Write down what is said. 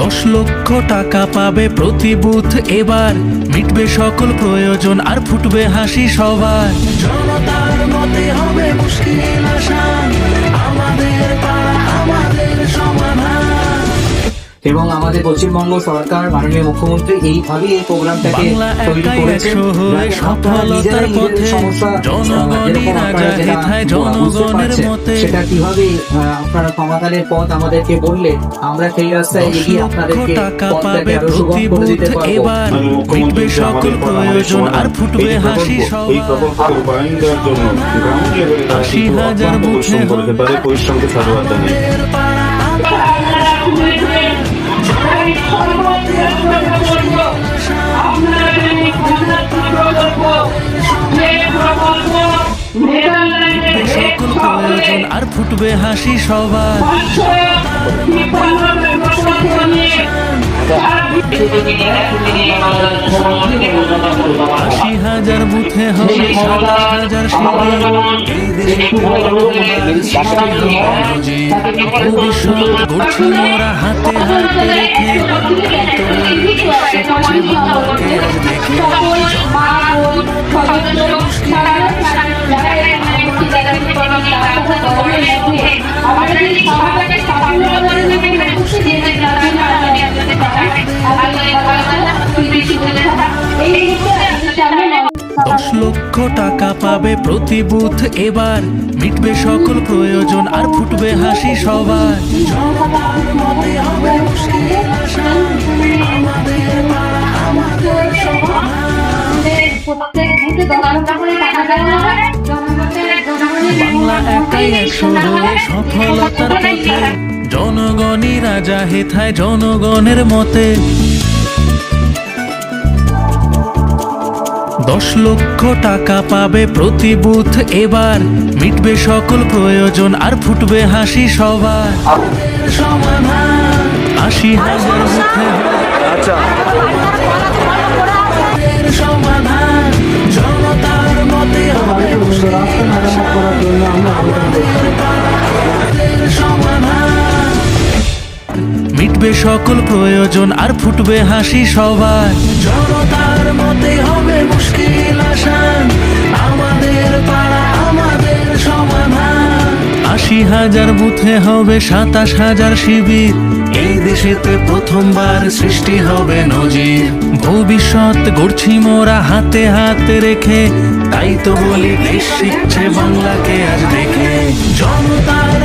দশ লক্ষ টাকা পাবে প্রতি বুথ এবার। মিটবে সকল প্রয়োজন আর ফুটবে হাসি সবার। জনতার মতে হবে মুশকিল আসান এবং আমাদের পশ্চিমবঙ্গ সরকার মাননীয় মুখ্যমন্ত্রী এইভাবেই এই প্রোগ্রামটাকে তৈরি করেছেন একশো যাতে আপনারা সফলতার নিজেরাই পথে নিজেদের সমস্যা, যেরকম আপনারা যেটা বুঝতে পারছেন, সেটা কীভাবে আপনারা সমাধানের পথ আমাদেরকে বললে আমরা সেই রাস্তায় এগিয়ে আপনাদেরকে টাকা পথটাকে পাবে আরও সুগম করে দিতে বুথ পারব। এবার মাননীয় মিটবে সকল প্রয়োজন আর ফুটবে হাসি সবার আশি হাজার করেছে হবে। পরিশ্রমকে সাধুবাদ জানাই আর ফুটবে হাসি সবার। আশি হাজার বুথে হবে সাতাশ হাজার ভবিষ্যৎ মোরা হাতে হাতে রেখে। দশ লক্ষ টাকা পাবে প্রতি বুথ এবার। মিটবে সকল প্রয়োজন আর ফুটবে হাসি সবার। বাংলা একাই একশো সফলতার পথে। জনগণই রাজা হেথায় জনগণের মতে। দশ লক্ষ টাকা পাবে প্রতি বুথ এবার। মিটবে সকল প্রয়োজন আর ফুটবে হাসি সবার। সমাধান আশি হাজার বুথে আচ্ছা। সমাধান জনতার মতে হবে। মিটবে সকল প্রয়োজন আর ফুটবে হাসি সবার। জনতার মতে হবে মুশকিল আসান আমাদের পাড়া আমাদের সমাধান। আশি হাজার বুথে হবে সাতাশ হাজার শিবির এই দেশেতে প্রথমবার সৃষ্টি হবে নজির। ভবিষ্যৎ গড়ছি মোরা হাতে হাতে রেখে তাই তো বলি দেশ শিখছে বাংলাকে আজ দেখে। জনতার